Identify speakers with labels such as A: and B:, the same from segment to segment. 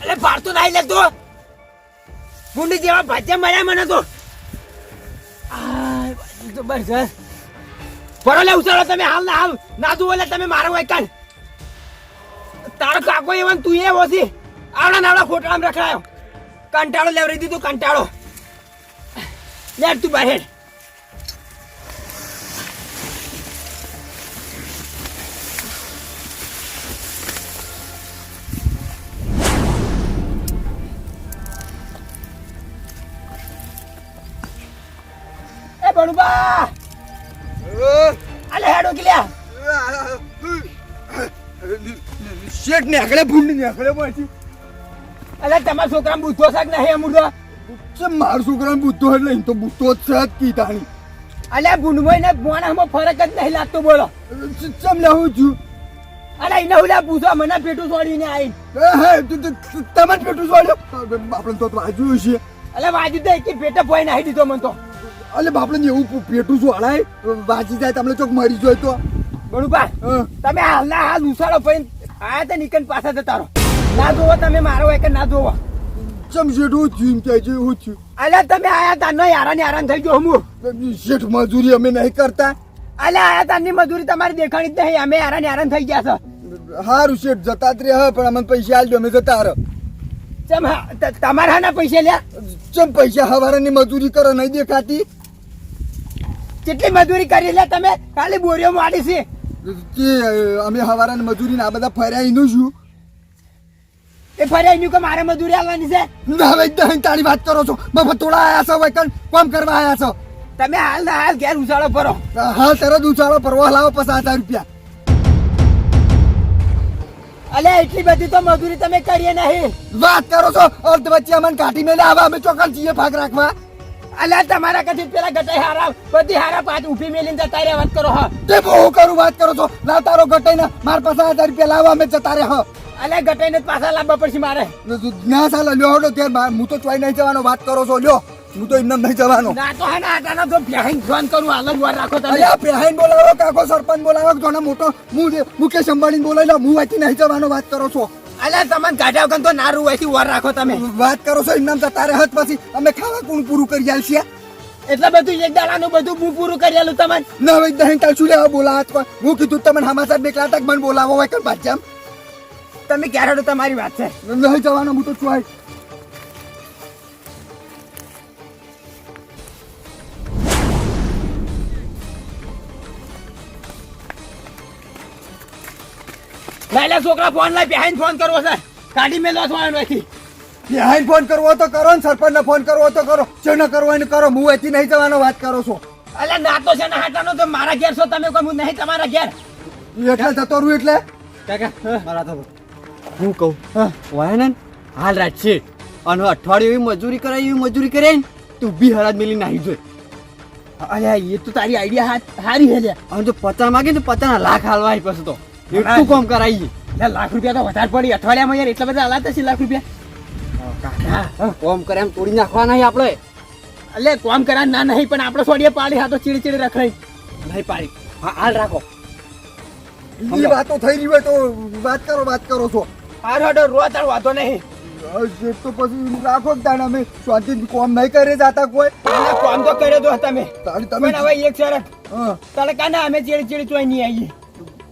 A: એટલે ભારતો નાઈ લેતો. ગુંડી જેવા ભાજ્યા મળ્યા મને તો. આય, બાજુ તો બસ પરો લે ઉછાળો તમે હાલ ના હાલ. ના જુઓ એટલે તમે મારો કાન તારો કાકો એવન તું એ ઓછી આવડા નાવડા ખોટામાં રખડાયો. કંટાળો લેવરી દીધું કંટાળો. લે તું બહાર એ અલે હેડો કે લ્યા.
B: શેઠ ને આગળ ભૂંડ ને આગળ પછી.
A: અલે તમારા છોકરા બુદ્ધો શાક નહીં અમૂર્તો
B: ચમ માર છોકરાને બુદ્ધો એટલે તો બુદ્ધો જ છે અલ્યા કીધાણી
A: અલે બુનમોય ને મોણામાં ફરક જ નહીં લાગતો બોલો.
B: ચમ લેવું છું?
A: અરે એને ઓલા પૂછો મને પેટું છોડીને આઈ
B: એ હે તું તો તમારે પેટું છોડ્યો આપણે તો વાજ્યું છે
A: અલે વાજ્યું તો કે પેટે પોઈ નાખી દીધો મને તો.
B: અલે બાપડે એવું પેટું છોડાય વાંચી જાય તમને ચોક મરી જોય તો. હં.
A: તમે હાલના હાલ ઉસાડો પડીને આયા તે નીકળ પાછા જતા રહો. ના જોવો તમે મારો એક ના જોવો
B: ચમ શેઠ હું જીમ કહે છે હું થયું
A: અલે તમે આયા તારનો યારા ને આરામ થઈ ગયો હું.
B: શેઠ મજૂરી અમે નહીં કરતા.
A: અલે આયા તારની મજૂરી તમારી દેખાણી જ નહીં અમે યારા ને યારાન થઈ ગયા છે.
B: હારું શેઠ જતા જ હ પણ અમને પૈસા આલજો અમે જતા રહો.
A: ચમ હા, ત- તમારા ના પૈસા લ્યા.
B: ચમ પૈસા હવારાની મજૂરી કરો નહીં દેખાતી?
A: કેટલી મજૂરી કરી લે તમે? ખાલી બોરીઓ માડી છે.
B: અમે હવારાની મજૂરી ને આ બધા ફર્યા એનું શું
A: એ ફર્યા એનું કે મારે મજૂરી આવવાની છે?
B: ના એકદમ તારી વાત કરો છો. મફત થોડા આયા છો વૈકન કોમ કરવા આયા છો?
A: તમે હાલ ના હાલ ઘેર ઉછાળો ફરો.
B: હાલ તરત ઉછાળો પરવા લાવો પચાસ હજાર રૂપિયા.
A: અલે એટલી બધી તો મજૂરી તમે કરીએ નહીં.
B: વાત કરો છો. અર્ધ વચ્ચે અમને કાઢી મેલે. આવા અમે ચોકન જઈએ ભાગ રાખવા.
A: અલે તમારા કદી પેલા ગટાઈ હારા બધી હારા પાંચ ઊભી મેલીને જતા રહ્યા વાત કરો હા.
B: તે બહુ કરું વાત કરો છો. ના તારો ગટાઈ ને માર પાસે હજાર રૂપિયા લાવવા અમે જતા રે હ.
A: અલે ગટાઈ ને પાછા લાવવા પડશે મારે.
B: ના સાલા લ્યો હડો ત્યાં. હું તો ચોઈ નહીં જવાનો વાત કરો છો લ્યો. હું તો એમને નહીં જવાનો.
A: ના તો હા ના આટાનો તો પ્યાહીન ફોન કરું હાલ જ વાર રાખો તમે.
B: અલ્યા પેહાઈન બોલાવો કાકો સરપંચ બોલાવો જોને મોટો હું મુકેશ અંબાણી બોલાવી લો હું અહીંથી નહીં જવાનો વાત કરો છો.
A: અલે તમને કાઢ્યા વગર તો નારું હોયથી વાર રાખો તમે.
B: વાત કરો છો ઇનામ તો તારે હત પછી. અમે ખાવા કોણ પૂરું કરી આલશે
A: એટલે બધું એક દાડાનું બધું હું પૂરું કરી આલું તમને.
B: ના હવે દહીં તાલ શું લેવા બોલાવત પણ? હું કીધું તમને હમાસા નીકળા તક મને બોલાવો હોય કર બાજામ
A: તમે ક્યારે હડો તમારી વાત છે?
B: નહીં જવાનો હું તો ચોઈ
A: લાયલા છોકરા ફોન લઈ પ્યાહીન ફોન કરવો છે. કાઢી મેં છો નથી
B: ત્યાં ફોન કરવો તો કરો ને સરપંચ ને ફોન કરવો તો કરો. જો ન કરવો એને કરો. હું અહીંથી નહીં જવાનો વાત કરો છો.
A: એટલે ના તો છે ને હાટાનો તો મારા ઘેર છો તમે કોઈ હું નહીં તમારા ઘેર.
B: એટલે જતો રહું એટલે?
C: કાકા મારા તો હું કહું વાયનન હાલ રાત છે. અને અઠવાડિયું એવી મજૂરી કરાય એવી મજૂરી કરે ને તું બી હરાજ મેલી નાહી જોઈ
A: અલ્યા એ તો તારી આઈડિયા હારી હે
C: અને જો પચાસ માગે ને પચાસ લાખ હાલવા આવી પછી તો. એટલું કામ કરાવી
A: લાખ રૂપિયા તો વધારે પડી. અઠવાડિયામાં યાર એટલા બધા હલાતા છે લાખ રૂપિયા.
C: કોમ કરે એમ તોડી નાખવા નહીં આપણે.
A: એટલે કોમ કરા ના નહીં પણ આપણે સોડીએ પાડી હા તો ચીડી ચીડી રખડાઈ
C: નહીં પાડી. હા હાલ રાખો.
B: એ વાતો થઈ રહી હોય તો વાત કરો વાત કરો છો.
A: હારો હાડો રો તાર વાતો નહીં.
B: તો પછી રાખો તાણ અમે શાંતિથી કોમ નહીં કરે જાતા કોઈ.
A: કોમ તો કર્યો તો તમે
B: તમે
A: હવે એક શરત.
B: હા.
A: તારે કાના અમે ચીડી ચીડી ચોઈ નહીં આવીએ.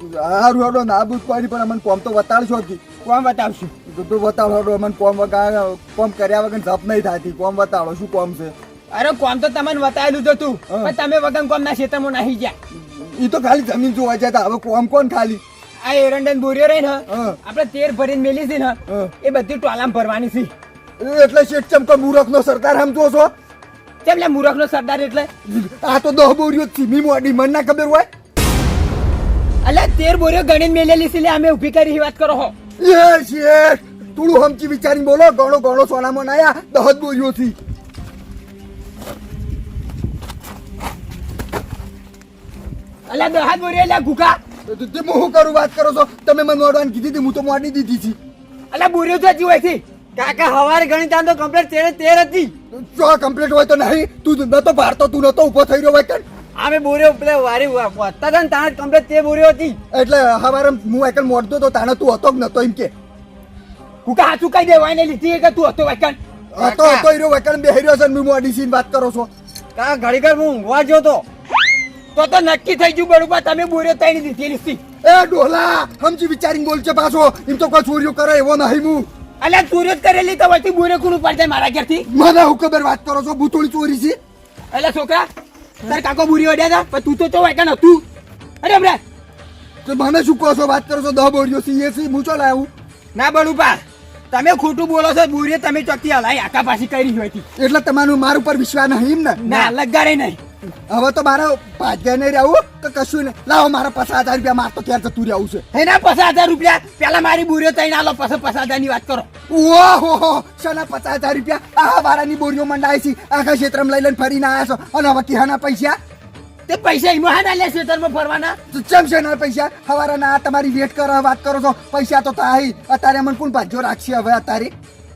B: હારું હાડો ના બુજ પાડી પણ અમને કોમ તો બતાડશો જ
A: કોમ બતાવશું
B: તું બતાડો હાડો અમને કોમ વગા કોમ કર્યા વગર જપ નહીં થતી. કોમ બતાડો શું કોમ છે?
A: અરે કોમ તો તમને બતાવેલું તો તું પણ તમે વગર કોમ ના ક્ષેત્રમાં નાહી ગયા.
B: એ તો ખાલી જમીન જોવા જતા હવે કોમ કોણ ખાલી?
A: આ એરંડન બોરીઓ રહી ને
B: હા.
A: આપણે તેર ભરીને મેલી છે ને. એ બધી ટોલામ ભરવાની છે.
B: એટલે શેઠ ચમકો મૂરખ નો સરદાર સમજો છો
A: કેમ લે મૂરખ નો સરદાર એટલે?
B: આ તો દહ બોરીઓ ચીમી મોડી મન ના ખબર હોય?
A: અલે તેર બોરીઓ ગણીને મેલેલી છે અમે ઊભી કરી વાત કરો હો.
B: Yes yes. થોડું હમચી વિચારી બોલો ગણો ગણો સોનામાં નાયા દહત જ બોરીઓ થી.
A: અલે દહત બોરીઓ લે ગુકા
B: તે હું કરું? વાત કરો છો? તમે મને મોડવાની કીધી હતી હું તો મોડી દીધી હતી.
A: અલે બોરીઓ તો હજી હોય છે.
C: કાકા હવારે ગણિત તો કમ્પ્લીટ તેરે તેર હતી.
B: જો કમ્પ્લીટ હોય તો નહીં તું નતો ભારતો તું નતો ઊભો થઈ રહ્યો હોય કે
C: અમે બોર્યો પેલે વારી વધતા હતા ને કમ્પ્લેટ તે બોર્યો હતી.
B: એટલે હવારે હું એકલ મોડતો તો તાણે તું હતો જ નતો એમ કે.
A: કુકા હાચું કઈ દેવાય ને લીધી કે તું હતો વાયકણ
B: હતો હતો હીરો વેકણ બેહર્યો છે ને હું મોડી સીન વાત કરો છો.
C: કા ઘડી ઘર હું ઊંઘવા જો તો?
A: તો તો નક્કી થઈ ગયું બરોબર તમે બોર્યો તઈ દીધી લીધી
B: એ ડોલા સમજી વિચારીને બોલ છે પાછો. એમ તો કોઈ ચોરીઓ કરે એવો નહીં હું.
A: અલ્યા ચોરીઓ જ કરેલી તો વચ્ચે બોરે કોનું પડશે મારા ઘરથી?
B: મને હું ખબર વાત કરો છો ભૂતોળી ચોરી છે?
A: અલ્યા છોકરા તાર કાકો બુરી ઓડ્યા હતા પણ તું તો તો વાયકણ હતું અરે હમણાં
B: તો મને શું કહો છો? વાત કરો છો? દહ બોડ્યો છે હું ચો લાવું?
A: ના બળુપા તમે ખોટું બોલો છો બુરીએ તમે ચોકી હલાય આકા પાછી કરી હતી
B: એટલે તમારું મારું ઉપર વિશ્વાસ નહીં એમ ને?
A: ના લગાડે નહીં.
B: હવે તો મારે ભાગ્યા નહીં રહેવું કે કશું નહીં. લાવો મારા પચાસ હજાર રૂપિયા મારતો ક્યાં જતું રહેવું છે.
A: એના પચાસ હજાર રૂપિયા? પેલા મારી બોરીઓ તઈ આલો પછી પચાસ હજારની વાત કરો.
B: ઓહો શાના પચાસ હજાર રૂપિયા? આ વારાની બોરીઓ મંડાય છે. આખા ક્ષેત્રમાં લઈ લઈને ફરીને આવ્યા છો. અને હવે કિહાના પૈસા?
A: તે પૈસા એમાં હા ના લે ખેતરમાં ફરવાના?
B: તો ચમ છે ના પૈસા? હવારાના આ તમારી વેટ કરો વાત કરો છો. પૈસા તો થાય અત્યારે મને કોણ ભાજ્યો રાખશે હવે અત્યારે?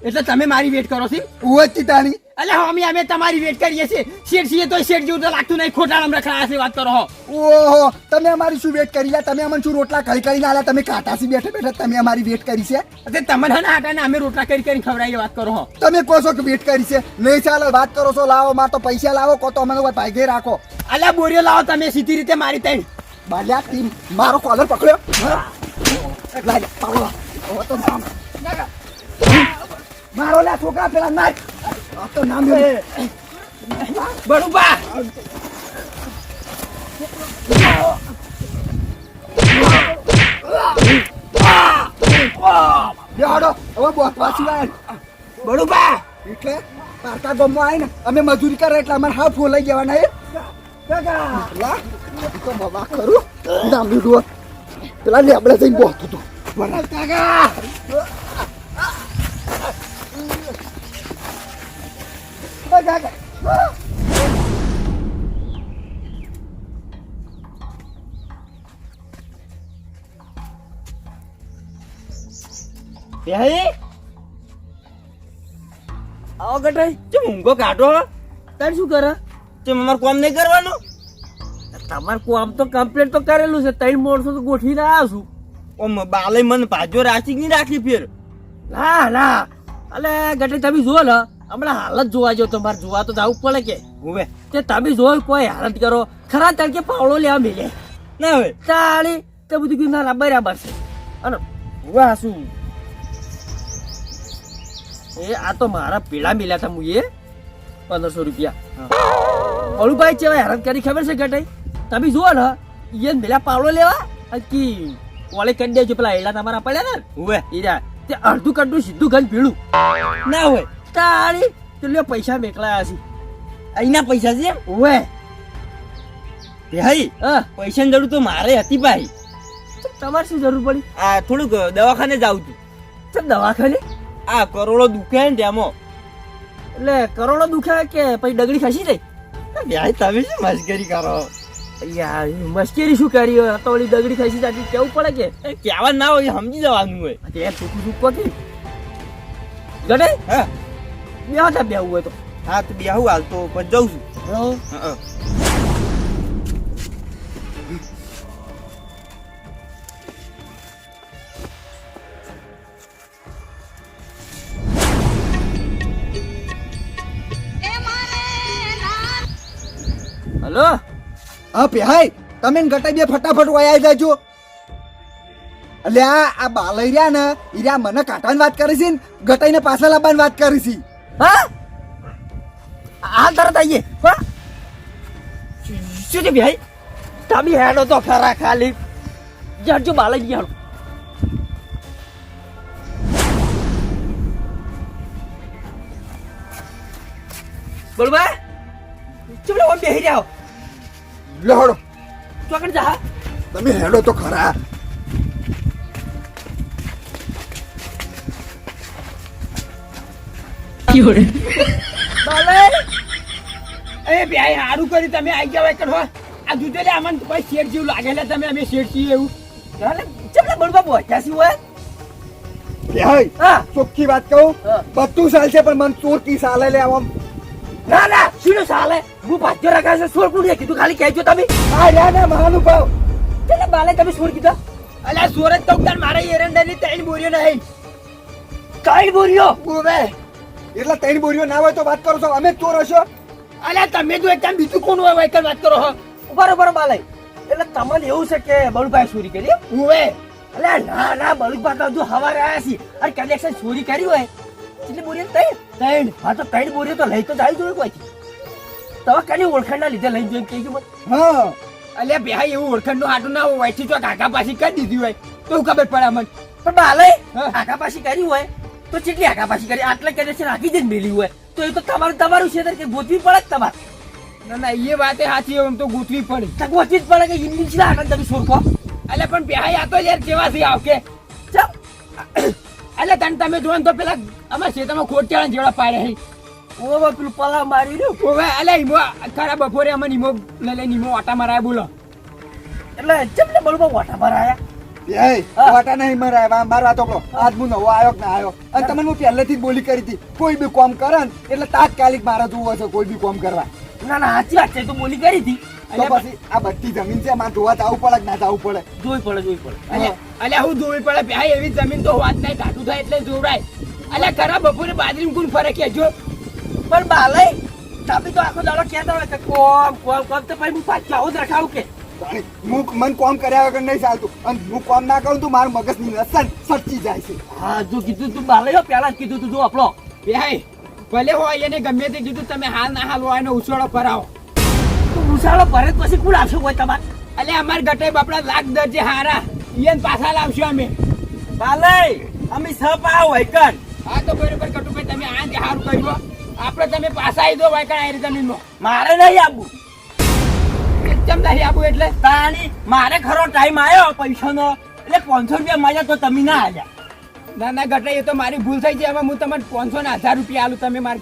A: એટલે તમે મારી વેટ કરો છો
B: ઓય તીતાની
A: એટલે અમે અમે તમારી વેટ કરીએ છીએ. શેઠ છીએ તો શેઠ જેવું તો લાગતું નહીં. ખોટા નામ રખડાયા છે વાત કરો હો.
B: ઓહો તમે અમારી શું વેટ કરી લ્યા? તમે અમને શું રોટલા કરી કરીને આલા તમે કાંટાસી બેઠે બેઠા તમે અમારી વેટ કરી છે?
A: તે તમને હા આટા ને અમે રોટલા કરી કરીને ખવડાવીએ વાત કરો હો.
B: તમે કહો છો કે વેટ કરી છે? નહીં ચાલો વાત કરો છો લાવો માર તો પૈસા લાવો કો તો અમને ભાગે રાખો.
A: અલ્યા બોરીઓ લાવો તમે સીધી રીતે મારી તઈ
B: બાલ્યા ટીમ મારો કોલર પકડ્યો. લાગ્યા પાવલો. તો મારો લે છોકરા પેલા નાચ આ તો નામ બેહાડો. હવે
A: બળુબા
B: એટલે પારકા ગામમાં આવીને અમે મજૂરી કરે એટલે અમારે હા. ફોલાઈ જવાના એ બવા ખરું નામ પેલા લેબડે જઈને બોતું હતું બરાબર કાકા
A: બેહી આવો ગટાઈ ચમ ઊંઘો કાઢો. તાર શું કરે? ચમ અમાર કોમ નહીં કરવાનું? તમાર કોમ તો કમ્પ્લીટ તો કરેલું છે ત્રણ માણસો તો ગોઠવીને આવ્યા છું ઓમ બાલે મન ભાજો રાખી નહીં રાખી ફેર. ના ના. અલે ગટાઈ તમે જુઓ ને હમણાં હાલત જોવા જો તમારે જોવા તો જવું પડે કે. હવે. તે તમે જો કોઈ હાલત કરો. ખરા તડકે પાવડો લેવા મિલે. ના હવે ચાલી તે બધું કીધું ના ના બરાબર છે. અને વાહ શું એ આ તો મારા પેલા મેલ્યા હતા મુએ પંદરસો રૂપિયા. ઓલુભાઈ ચેવા હેરાન કરી ખબર છે ગટાઈ? તમે જુઓ ને ઈયન મિલ્યા પાવડો લેવા કી ઓલે કરી દેજો પેલા એડા તમારા પડ્યા ને. હવે. ઈરા તે અડધું કડધું સીધું ગન ભીડું. ના હોય. તાળી. તો લ્યો પૈસા મેકલાયા છે. અહીંના પૈસા છે? ઓવે ભાઈ પૈસાની જરૂર તો મારે હતી ભાઈ. તમારે શું જરૂર પડી? આ થોડુંક દવાખાને જાઉં છું. દવાખાને? આ કરોડો દુખે ને તેમાં એટલે કરોડો દુખે કે પછી ડગડી ખસી જાય? ભાઈ તમે શું મશ્કરી કરો? યાર મશ્કરી શું કરી હોય? તો ઓલી ડગડી ખસી જતી કેવું પડે કે? કહેવા ના હોય સમજી જવાનું હોય. એ સુખું સુખ કે ગડે હા? બેહતા બેહવું હોય તો. હા તો બેહું હાલ તો પણ જઉં છું. હા.
B: હા પેહાઈ તમે ગટાઈ બે ફટાફટ વયા જાજો. એટલે આ આ બાલઈ ને ઈ રહ્યા મને કાઢવાની વાત કરી છે ને, ગટાઈને પાછા લાવવાની વાત કરી છે.
A: હા? હાલ તરત આવીએ. હા? શું છે ભાઈ? તમે હેડો તો ખરા ખાલી. જડજો બાલાજી હેડો બોલવા ચમલે ઓમ બેહી જાઓ
B: લહડો
A: ચોકડ જા
B: તમે હેડો તો ખરા.
A: બાલે એ ભાઈ હારું કરી તમે આવી ગયા એકડ હો. આ જુદે લે અમન કોઈ શેઠ જેવું લાગે તમે અમે છીએ એવું. ચાલે ચમલે બોલવા પહોંચ્યા છીએ હોય?
B: ચોખ્ખી વાત કહું.
A: બધું
B: બધું ચાલશે પણ મને ચોર કી ચાલે લે આમ.
A: ના ના શીનો સાલે? હું ભાજ્યો રાખા છે સોળ કુડીએ કીધું ખાલી કહેજો તમે.
B: આ રહ્યા ને મહાનુભાવ.
A: એટલે બાલે તમે સોળ કીધા? અલ્યા સોરજ તો તાર મારા એરંડાની ત્રણ બોરીઓ નહીં. ત્રણ બોરીઓ?
B: ઓવે એટલે ત્રણ બોરીઓ ના હોય તો વાત કરો છો અમે જ ચોર હશો.
A: અલ્યા તમે તો એકદમ બીજું કોણ હોય એકદમ વાત કરો હો. બરોબર બાલે. એટલે તમને એવું છે કે બળુભાઈ ચોરી કરી ઓવે અલ્યા ના ના બળુભાઈ તો હવારે આયા છે. અરે કલેક્શન ચોરી કરી હોય. કેટલી બોરી ત્રણ ત્રણ હા તો ત્રણ બોરી તો લઈ તો જાય જોઈએ કોઈ. તમે કની ઓળખાણના લીધે લઈ જોઈને કહેજો ગયું
B: હા.
A: અલ્યા ભાઈ એવું ઓળખાણનું આટું ના હોય તો કાકા પાછી કરી દીધી હોય તો શું ખબર પડે મને? પણ બાલે કાકા પાછી કરી હોય તો કેટલી આકા પાછી કરી? આટલે કરે છે રાખી જ મેલી હોય તો એ તો તમારું તમારું છે કે ગોતવી પડે જ તમારે? ના ના એ વાતે સાચી એમ તો ગોતવી પડે. તો ગોતવી જ પડે કે હિન્દી છે આગળ તમે સોરખો એટલે પણ બે આ તો યાર કેવા છે આવ કે ચમ એટલે તને તમે જોવો ને તો પેલા અમારા ખેતરમાં ખોટિયાળા જેવડા પાડે હે ઓવે પેલું પલા મારી રહ્યું. ઓવે અલે ઈમો ખરા બપોરે અમે ઈમો લઈ લઈ ઈમો ઓટા મારાય બોલો. એટલે ચમને બોલવા ઓટા મારાયા?
B: એ
A: હા.
B: વાટા નહીં મરાય માર વાતો કરો આજ હું નવો આવ્યો કે ના આવ્યો અને તમને હું પહેલેથી જ બોલી કરી હતી કોઈ બી કોમ કરે ને એટલે તાત્કાલિક મારા જોવો છે કોઈ બી કોમ કરવા.
A: ના ના સાચી વાત છે તો બોલી કરી હતી.
B: તો પછી આ બધી જમીન છે મારે જોવા જવું પડે કે ના જવું પડે?
A: જોવી પડે જોઈ પડે. અલ્યા હું જોવી પડે ભાઈ એવી જમીન તો હોવા જ નહીં ઘાટું થાય એટલે જોવડાય અલ્યા ખરા બપોરે બાજરી કોણ ફરે કેજો પણ બાલે તાપી તો આખો દાડો કહેતા હોય કે કોમ કોમ કોમ તો ભાઈ હું પાછા આવું જ રખાવું કે?
B: હું મન કોમ કર્યા વગર નહીં ચાલતું. અને હું કોમ ના કરું તો મારું મગજની નસન સચ્ચી જાય છે.
A: હા જો કીધું તું બાલે પેલા જ કીધું તું જો આપણો. ભાઈ ભલે હોય એને ગમે તે કીધું તમે હાલ ના હાલ હોય ને ઉછાળો ફરાવો. ઉછાળો ભરે પછી કુલ આવશે કોઈ તમારે? એટલે અમારે ગટે બાપડા લાખ દરજે હારા. ઈયન પાછા લાવશું અમે. બાલય અમે સપા હોય કર હા તો બરોબર કટુભાઈ તમે આ જે હારું કર્યું આપણે તમે પાછા આવી દો વૈકન આ જમીનમાં મારે નહીં આવવું કેમ નહીં આવવું એટલે. તાણી મારે ખરો ટાઈમ આવ્યો પૈસાનો. એટલે પાંચસો રૂપિયા મળ્યા તો તમે ના આવ્યા ના ના ગટે એ તો મારી ભૂલ થઈ છે હવે હું તમને પાંચસો ને હજાર રૂપિયા આલું. તમે મારે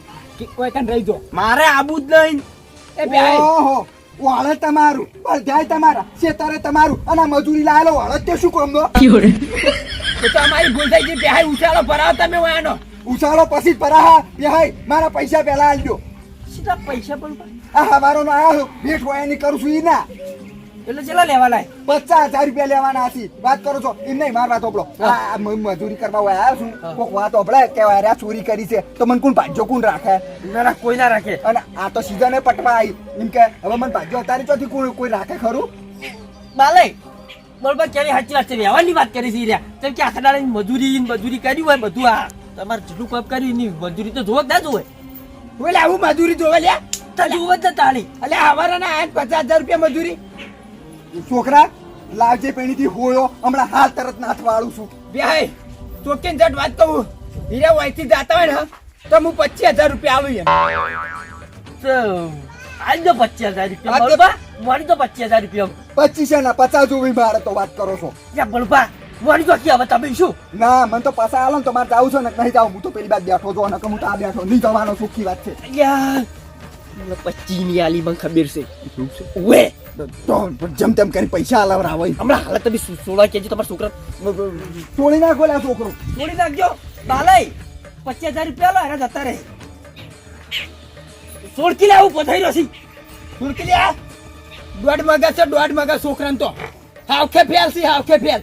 A: કોઈ કણ રહી દો મારે આવું જ નહીં. એ ભાઈ.
B: ઓહો. વાળે તમારું બધાય તમારા શેતારે તમારું અને મજૂરી લાયેલો વાળે તે શું કામ તમારી
A: તો તો અમારી ભૂલ થઈ ગઈ ભાઈ ઉછાળો ભરાવો તમે વાયનો
B: ઉછાળો પછી ભરાહા. પરાહા યહાઈ મારા પૈસા પહેલા આલજો.
A: સીધા પૈસા પણ
B: આ હવારો નો આયો ભેટ હોય એની કરું છું ઈ ના.
A: એટલે ચેલા લેવા લાય
B: પચાસ હજાર રૂપિયા લેવાના હતી વાત કરો છો? એમ નહીં માર વાત ઓપડો આ મજૂરી કરવા હોય આવ્યો છું. કોક વાત ઓપડે કે આ ચોરી કરી છે. તો મને કોણ ભાજ્યો કોણ રાખે?
A: ના ના કોઈ ના રાખે.
B: અને આ તો સીઝને પટવા આવી એમ કે હવે મને ભાજ્યો અતારી ચોથી કોઈ કોઈ રાખે ખરું?
A: બાલે બરોબર ક્યારે સાચી વાત છે? વ્યવહારની વાત કરી છે રહ્યા કેમ કે આખા દાડાની મજૂરી મજૂરી કરી હોય બધું આ. તમારે જેટલું કામ કર્યું એની મજૂરી તો જોવા કે ના જોવે. એટલે આવું મજૂરી જોવે લ્યા તો જોવે જ તાળી. એટલે હવાના આઠ પચાસ હજાર રૂપિયા મજૂરી.
B: છોકરા લાવજે પેણીથી હોયો હમણાં હાલ તરત નાથ વાળું છું.
A: ભાઈ ચોકેન જટ વાત કહું. હીરા વાયથી જાતા હોય ને તો હું પચીસ હજાર રૂપિયા આવું એમ. આજ તો પચીસ હજાર રૂપિયા. બળબા મારી તો પચીસ હજાર રૂપિયા
B: પચીસ ના પચાસ જોવી મારે તો વાત કરો છો.
A: યા બળબા મારી તો કે હવે તમે શું?
B: ના મને તો પાછા આલો ને તો મારે જાવું છે ને નહીં જાવ હું તો પેલી બાદ બેઠો છો ને હું તો આ બેઠો. નહીં જવાનો સુખી વાત છે.
A: યાર મને પચીસની આલી મને ખબર છે. શું
B: છે? પણ જેમ તેમ કરી પૈસા આલાવરા હોય.
A: હમણાં હાલત તમે સોળા કેજી તમારા છોકરા
B: તોડી નાખો લે છોકરો.
A: તોડી નાખજો. બાલાઈ પચીસ હજાર રૂપિયા લો એના જતા રહે. સોળકી લે આવું પથાઈ છે સોળકી લે દોઢ મગા છે દોઢ મગા છોકરાને તો. હાવખે ફેલ છે હાવખે ફેલ.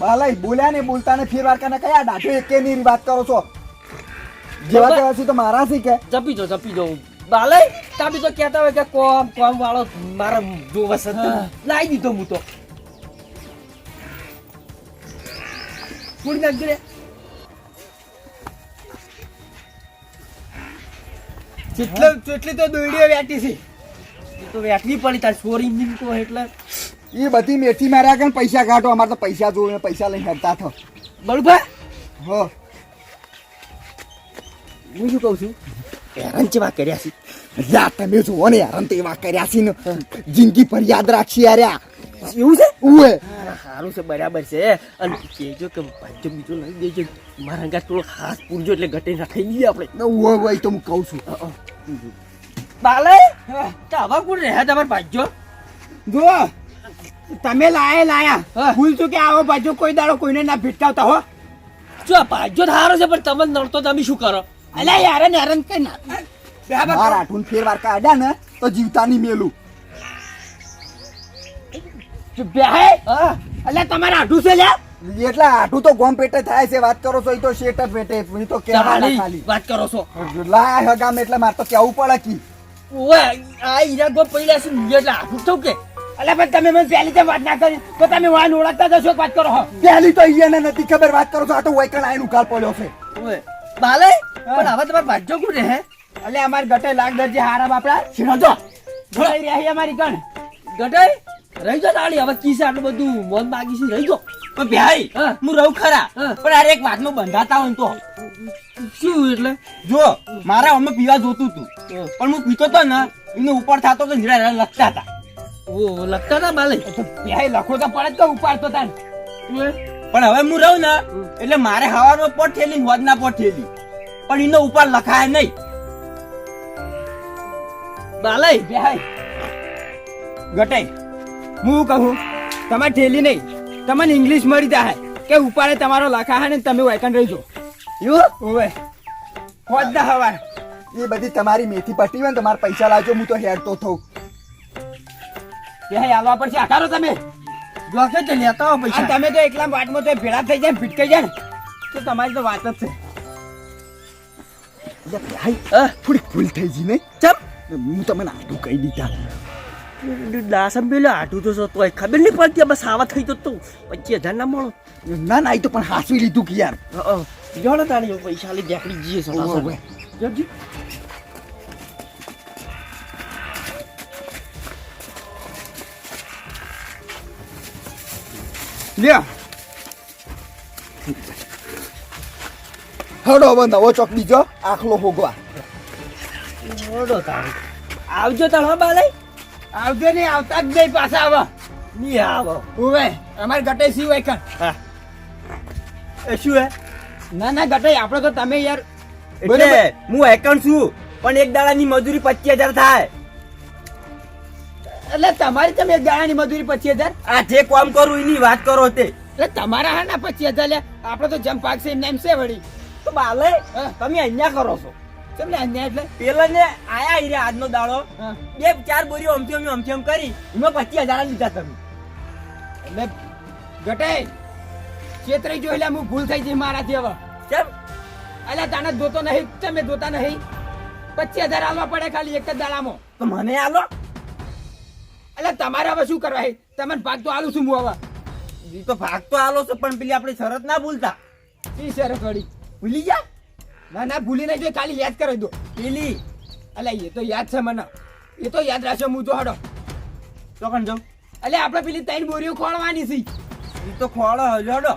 B: બાલાઈ બોલ્યા ને બોલતા ને ફેરવાર કરે કયા દાઢો એકે ની વાત કરો છો? જેવા તેવા છે તો મારા છે કે?
A: જપી જો જપી જો બાલાઈ તમે તો કહેતા હોય કે કોમ કોમ વાળો મારા જો વસત. લાવી દીધો હું તો. પૂરી નાખજો રે જેટલો જેટલી તો દોડીઓ વેટી છે. એ તો વેટવી પડી તાર સોરી ની તો એટલે.
B: એ બધી મેથી માર્યા કે પૈસા કાઢો અમારે તો પૈસા જોઈને પૈસા લઈને હરતા થો.
A: બળભા.
B: હો.
A: હું શું કહું છું? હેરાન વા કર્યા છે.
B: યા તમે જુઓ ને યાર તે એવા કર્યા છે ને. જિંદગી પર યાદ રાખશી યાર.
A: એવું છે?
B: ઉએ
A: સારું છે બરાબર છે. અને કહેજો કે ભાઈજો બીજો નહીં દેજો. મારા અંગા થોડો હાથ પૂરજો એટલે ઘટે થઈ ગઈ આપણે.
B: ઉએ ઉએ ઈ તો હું કહું છું.
A: બાલે તો હવે કોણ રહ્યા તમારે ભાજ્યો?
C: જો તમે લાયા લાયા. ભૂલ છું કે આવો ભાજ્યો કોઈ દાડો કોઈને ના ભેટકાવતા હો.
A: જો ભાજ્યો સારો છે પણ તમે નડતો તમે શું કરો?
C: અલ્યા યાર ને હેરાન કઈ ના
B: મારા આઠું ફેર વાર કાઢ્યા ને તો જીવતા નહીં મેલું
A: બેહે એટલે તમારે આઢું છે લ્યા?
B: એટલે આઠું તો ગોમ પેટે થાય છે વાત કરો છો એ તો શેટ જ પેટે એ તો
A: ચાલી
B: ખાલી.
A: વાત કરો છો.
B: લાય હગામ એટલે મારે તો કેવું પડે કી?
A: ઓય આ ઈરા ગો પડ્યા છે એટલે આઢું થયું કે? અલે પણ તમે મને પહેલી તો વાત ના કરી તો તમે વાન ઓળખતા જશો વાત કરો હો
B: પહેલી તો અહીંયા નથી ખબર વાત કરો છો આ તો વૈકણ આઈને કાલ પડ્યો છે.
A: બાલે? પણ હવે તમારે ભાજ્યો કોણ રહે? એટલે અમારે ગટે લાગ દરજે હારા બાપડા. છીણો જો. જોઈ રહ્યા અમારી ગણ. ગટે રહી જો તાળી. હવે કીસે આટલું બધું? મોન બાગી છે. રહી જો.
D: પણ ભાઈ
A: હા.
D: રહું ખરા. પણ અરે એક વાતમાં બંધાતા હોય તો.
A: શું એટલે?
D: જો મારા અમે પીવા જોતું હતું પણ હું પીતો તો ને. એને ઉપર થતો તો નીરા લખતા હતા.
A: ઓ લખતા હતા બાલે? ભાઈ લખો તો પડે તો ઉપાડતો તાન.
D: પણ હવે હું રહું ને. એટલે મારે હવાનો પોટ થેલી ને હોદના પોટ થેલી પણ એનો ઉપર લખાય નહીં.
A: બાલે પ્યાય ગટે હું કહું તમારે ઠેલી નહીં. તમને ઇંગ્લિશ મળી જાય કે ઉપાડે તમારો લખાય ને તમે વાયકન રહીજો. એવું ઓવે. હોજ ના હવાર
B: એ બધી તમારી મેથી પટી હોય ને તમારે પૈસા લાવજો હું તો હેડતો થઉં.
A: પ્યાય આલવા પડશે. આકારો તમે. જોકે તો લેતા હો પૈસા. તમે તો એકલા વાટમાં તો ભેળા થઈ જાય ને જાય ને. તો તમારી તો વાત જ છે.
B: થોડી ભૂલ થઈ ગઈ ને
A: ચમ
B: હું તમને આટલું કહી દીધા
A: દાસમ પેલો આટું તો સતો ખબર નહીં પડતી બસ આવા થઈ તો તું પચીસ હજાર ના મળો
B: ના ના એ તો પણ હાસવી લીધું કે યાર
A: જોડે તાણી પૈસા લઈ દેખડી જઈએ. જબજી
B: લ્યો હડો નવો ચોક બીજો આખલો હોગવા.
A: જોડો તાણી આવજો તાણ હો બાલે. આવજો ને આવતા જ નહીં પાછા આવો. ની આવો. ઉવે અમાર ગટે સી હોય કણ?
D: એ શું હે?
A: ના ના ગટે આપણે તો તમે યાર
D: એટલે હું એકાઉન્ટ છું પણ એક દાડાની મજૂરી પચીસ હજાર થાય.
A: એટલે તમારી તમે એક દાડાની મજૂરી પચીસ હજાર?
D: આ જે કામ કરું એની વાત કરો તે.
A: એટલે તમારા હા ના પચીસ હજાર લે. આપણે તો જમ પાક છે એમને એમ છે વળી
D: બાલે તમે અહીંયા કરો છો.
A: તમને અન્યાય એટલે?
D: પેલા ને આયા હીરે આજનો દાડો. બે ચાર બોરીઓ અમથી અમ અમથી કરી એમાં પચીસ હજાર લીધા તમે.
A: એટલે ગટે છેતરાઈ જો એટલે હું ભૂલ થઈ જઈ મારાથી હવે.
D: કેમ?
A: અલ્યા તાને ધોતો નહીં તમે જોતા નહીં? પચીસ હજાર આલવા પડે ખાલી એક જ દાડામાં.
D: તો મને આલો.
A: એટલે તમારે હવે શું કરવા? તમને ભાગ તો આલું છું હું હવે.
D: તો ભાગ તો આલો છો પણ પેલી આપણી શરત ના ભૂલતા.
A: ઈ શરત વળી.
D: ભૂલી જા.
A: ના ના ભૂલી નહીં જોઈ ખાલી યાદ કરી દો
D: પેલી.
A: અલ્યા એ તો યાદ છે મને. એ તો યાદ રાખશો હું તો હડો.
D: ચોકન જાઉં.
A: અલે આપણે પેલી ત્રણ બોરીઓ ખોળવાની છે.
D: એ તો ખોળો હજો હડો.